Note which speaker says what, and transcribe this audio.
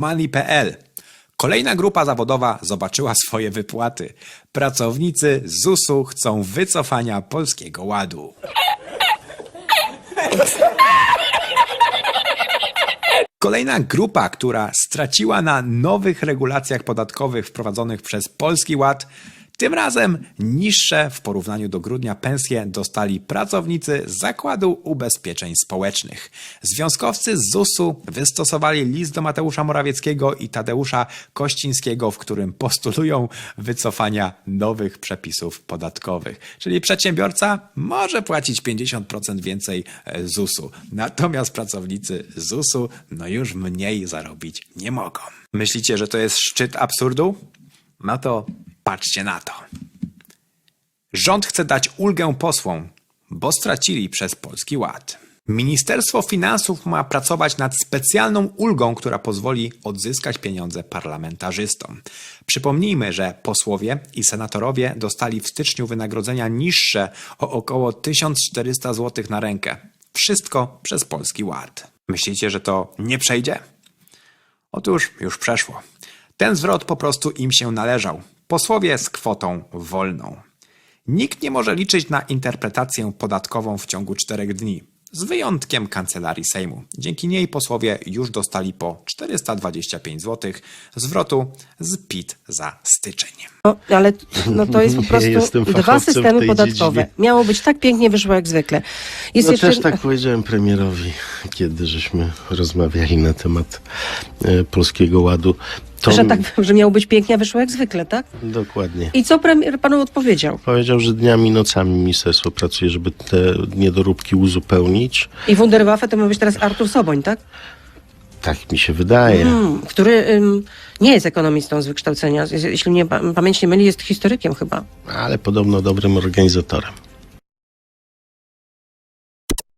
Speaker 1: Money.pl. Kolejna grupa zawodowa zobaczyła swoje wypłaty. Pracownicy ZUS-u chcą wycofania Polskiego Ładu. Kolejna grupa, która straciła na nowych regulacjach podatkowych wprowadzonych przez Polski Ład, tym razem niższe w porównaniu do grudnia pensje dostali pracownicy Zakładu Ubezpieczeń Społecznych. Związkowcy z ZUS-u wystosowali list do Mateusza Morawieckiego i Tadeusza Kościńskiego, w którym postulują wycofania nowych przepisów podatkowych. Czyli przedsiębiorca może płacić 50% więcej e, ZUS-u, natomiast pracownicy ZUS-u no już mniej zarobić nie mogą. Myślicie, że to jest szczyt absurdu? No to patrzcie na to. Rząd chce dać ulgę posłom, bo stracili przez Polski Ład. Ministerstwo Finansów ma pracować nad specjalną ulgą, która pozwoli odzyskać pieniądze parlamentarzystom. Przypomnijmy, że posłowie i senatorowie dostali w styczniu wynagrodzenia niższe o około 1400 zł na rękę. Wszystko przez Polski Ład. Myślicie, że to nie przejdzie? Otóż już przeszło. Ten zwrot po prostu im się należał. Posłowie z kwotą wolną. Nikt nie może liczyć na interpretację podatkową w ciągu czterech dni, z wyjątkiem kancelarii Sejmu. Dzięki niej posłowie już dostali po 425 zł zwrotu z PIT za styczeń.
Speaker 2: No, ale no to jest po prostu dwa systemy podatkowe.
Speaker 3: dziedzinie.
Speaker 2: Miało być tak pięknie, wyszło jak zwykle. Jest
Speaker 3: No
Speaker 2: jeszcze...
Speaker 3: też tak powiedziałem premierowi, kiedy żeśmy rozmawiali na temat e, Polskiego Ładu. To
Speaker 2: Że, tak, że miało być pięknie, a wyszło jak zwykle, tak?
Speaker 3: Dokładnie.
Speaker 2: I co premier panu odpowiedział?
Speaker 3: Powiedział, że dniami i nocami ministerstwo pracuje, żeby te niedoróbki uzupełnić.
Speaker 2: I Wunderwaffe to ma być teraz Artur Soboń, tak?
Speaker 3: Tak mi się wydaje.
Speaker 2: Hmm, który ym, nie jest ekonomistą z wykształcenia. Jeśli mnie pa- pamięć nie myli, jest historykiem chyba.
Speaker 3: Ale podobno dobrym organizatorem.